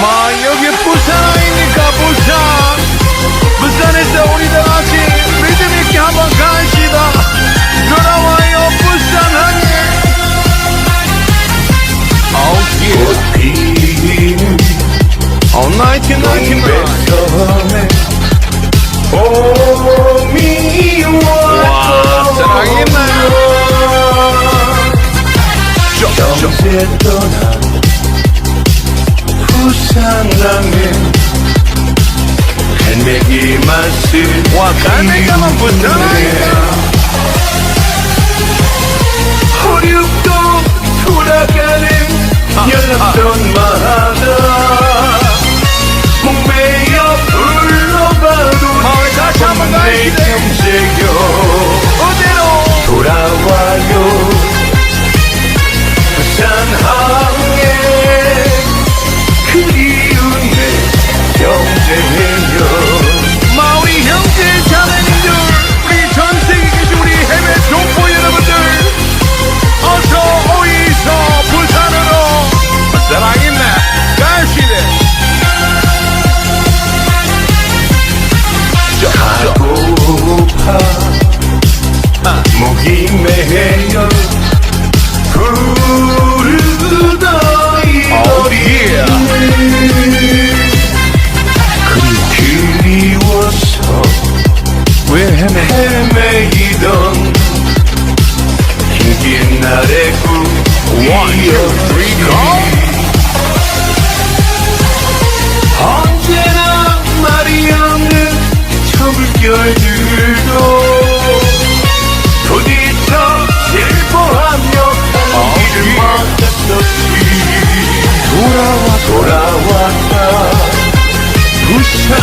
마 여기 부산 아닙니까 부산. 부산에서 우리 다 같이 믿음 있게 한번 가시다. 돌아와요 부산 항해 아우 예 피는 어 나이트 나이트 나이트 와 사랑했나요 경제 떠난 부산항에 갈매기 맛을 와 갈매기만 아닙니까 호륙도 돌아가는 연락선 헤매 헤매이던 긴긴 날의 One, two, three, go! 언제나 말이 없는 저 물결들도 부딪혀 슬퍼하며 길을 막았었지 돌아와 돌아왔다. 부산